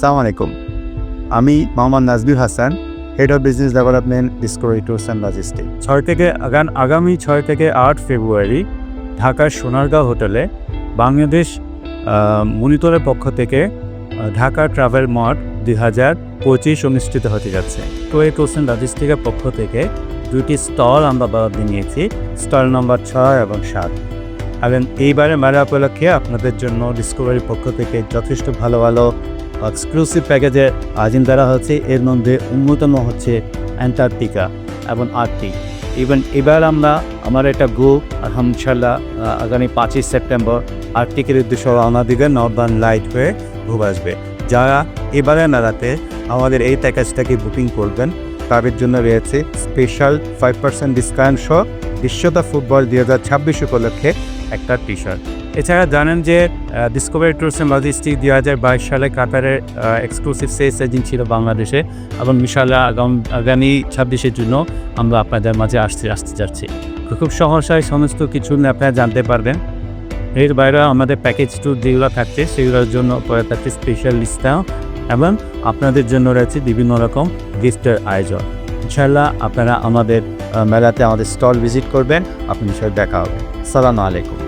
সালাম আলাইকুম। আমি Mohammad Najbir Hasan head of business development discovery tours and logistic ছয় থেকে আগান আগামী ছয় থেকে আট ফেব্রুয়ারি ঢাকার সোনারগাঁও হোটেলে বাংলাদেশ মনিটরের পক্ষ থেকে ঢাকা ট্রাভেল মার্ট দুই হাজার পঁচিশ অনুষ্ঠিত হতে যাচ্ছে। এই কোশ্চেন লজিস্টিকের পক্ষ থেকে দুইটি স্টল আমরা বরাদ্দ নিয়েছি, স্টল নম্বর ছয় এবং সাত। এবং এইবারে মেলা উপলক্ষে আপনাদের জন্য ডিসকভারির পক্ষ থেকে যথেষ্ট ভালো ভালো এক্সক্লুসিভ প্যাকেজে আয়োজন করা হচ্ছে। এর মধ্যে অন্যতম হচ্ছে অ্যান্টার্কটিকা এবং আর্কটিক ইভেন এবার আমরা, আমার একটা গ্রুপ আলহামদুলিল্লাহ আগামী পাঁচই সেপ্টেম্বর আর্কটিকের উদ্দেশ্যে দিবে নর্দার্ন লাইট হয়ে ঘুরে আসবে। যারা এবারে মেলাতে আমাদের এই প্যাকেজটাকে বুকিং করবেন, তাদের জন্য রয়েছে স্পেশাল ফাইভ পার্সেন্ট ডিসকাউন্ট সহ বিশ্বতা ফুটবল দুই হাজার ছাব্বিশ উপলক্ষে একটা টি শার্ট এছাড়া জানেন যে ডিসকভারি ট্যুরস অ্যান্ড লজিস্টিক দুই হাজার বাইশ সালে কাতারের এক্সক্লুসিভ সেলস এজেন্ট ছিল বাংলাদেশে এবং ইনশাল্লাহ আগাম আগামী ছাব্বিশের জন্য আমরা আপনাদের মাঝে আসতে আসতে যাচ্ছি। খুব সহসায় সমস্ত কিছু আপনারা জানতে পারবেন। এর বাইরে আমাদের প্যাকেজ ট্যুর যেগুলো থাকছে, সেগুলোর জন্য পরে থাকছে স্পেশাল লিস্টটাও এবং আপনাদের জন্য রয়েছে বিভিন্ন রকম গিফটের আয়োজন। ইনশাল্লাহ আপনারা আমাদের মেলাতে আমাদের স্টল ভিজিট করবেন। আপনি সব দেখা হবে। সালামু আলাইকুম।